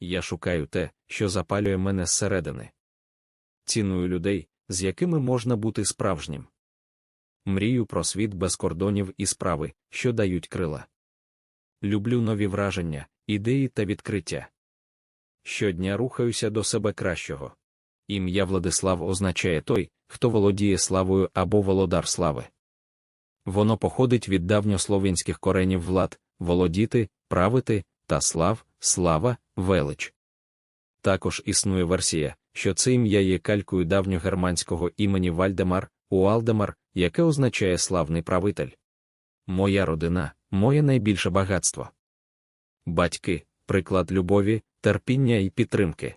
Я шукаю те, що запалює мене зсередини. Ціную людей, з якими можна бути справжнім. Мрію про світ без кордонів і справи, що дають крила. Люблю нові враження, ідеї та відкриття. Щодня рухаюся до себе кращого. Ім'я Владислав означає той, хто володіє славою або володар слави. Воно походить від давньослов'янських коренів влад, володіти, правити та слав, слава, велич. Також існує версія, що це ім'я є калькою давньогерманського імені Вальдемар, Уалдемар, яке означає славний правитель. Моя родина, моє найбільше багатство. Батьки, приклад любові, терпіння і підтримки.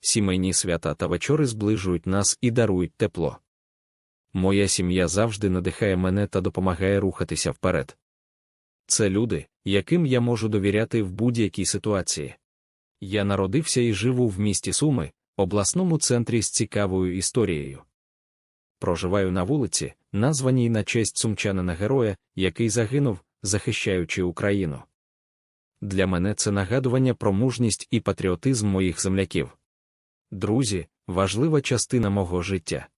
Сімейні свята та вечори зближують нас і дарують тепло. Моя сім'я завжди надихає мене та допомагає рухатися вперед. Це люди, яким я можу довіряти в будь-якій ситуації. Я народився і живу в місті Суми, обласному центрі з цікавою історією. Проживаю на вулиці, названій на честь сумчанина героя, який загинув, захищаючи Україну. Для мене це нагадування про мужність і патріотизм моїх земляків. Друзі, важлива частина мого життя.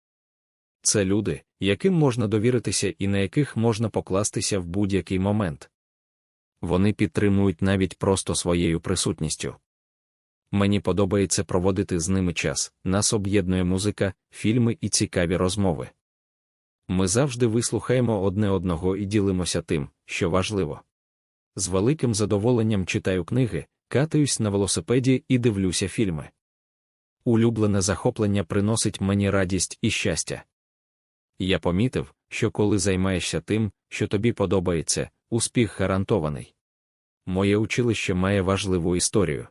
Це люди, яким можна довіритися і на яких можна покластися в будь-який момент. Вони підтримують навіть просто своєю присутністю. Мені подобається проводити з ними час, нас об'єднує музика, фільми і цікаві розмови. Ми завжди вислухаємо одне одного і ділимося тим, що важливо. З великим задоволенням читаю книги, катаюсь на велосипеді і дивлюся фільми. Улюблене захоплення приносить мені радість і щастя. Я помітив, що коли займаєшся тим, що тобі подобається, успіх гарантований. Моє училище має важливу історію.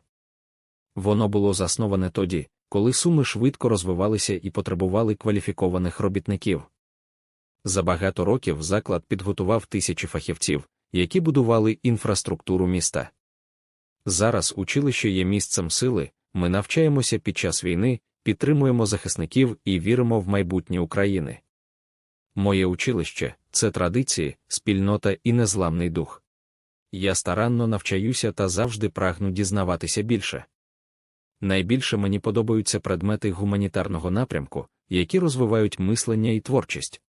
Воно було засноване тоді, коли суми швидко розвивалися і потребували кваліфікованих робітників. За багато років заклад підготував тисячі фахівців, які будували інфраструктуру міста. Зараз училище є місцем сили, ми навчаємося під час війни, підтримуємо захисників і віримо в майбутнє України. Моє училище це традиції, спільнота і незламний дух. Я старанно навчаюся та завжди прагну дізнаватися більше. Найбільше мені подобаються предмети гуманітарного напрямку, які розвивають мислення і творчість.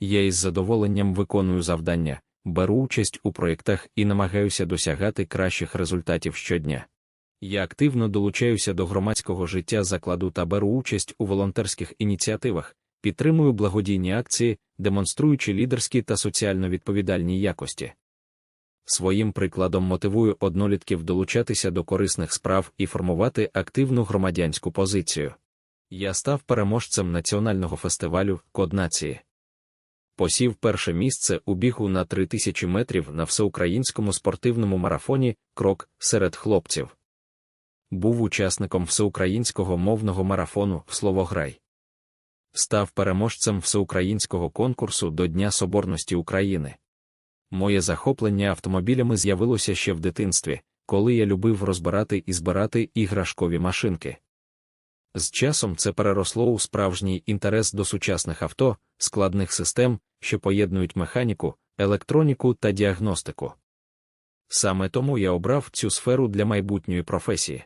Я із задоволенням виконую завдання, беру участь у проєктах і намагаюся досягати кращих результатів щодня. Я активно долучаюся до громадського життя закладу та беру участь у волонтерських ініціативах, підтримую благодійні акції, демонструючи лідерські та соціально відповідальні якості. Своїм прикладом мотивую однолітків долучатися до корисних справ і формувати активну громадянську позицію. Я став переможцем національного фестивалю Код нації. Посів перше місце у бігу на 3000 метрів на всеукраїнському спортивному марафоні Крок серед хлопців. Був учасником всеукраїнського мовного марафону Словограй. Став переможцем всеукраїнського конкурсу до Дня Соборності України. Моє захоплення автомобілями з'явилося ще в дитинстві, коли я любив розбирати і збирати іграшкові машинки. З часом це переросло у справжній інтерес до сучасних авто, складних систем, що поєднують механіку, електроніку та діагностику. Саме тому я обрав цю сферу для майбутньої професії.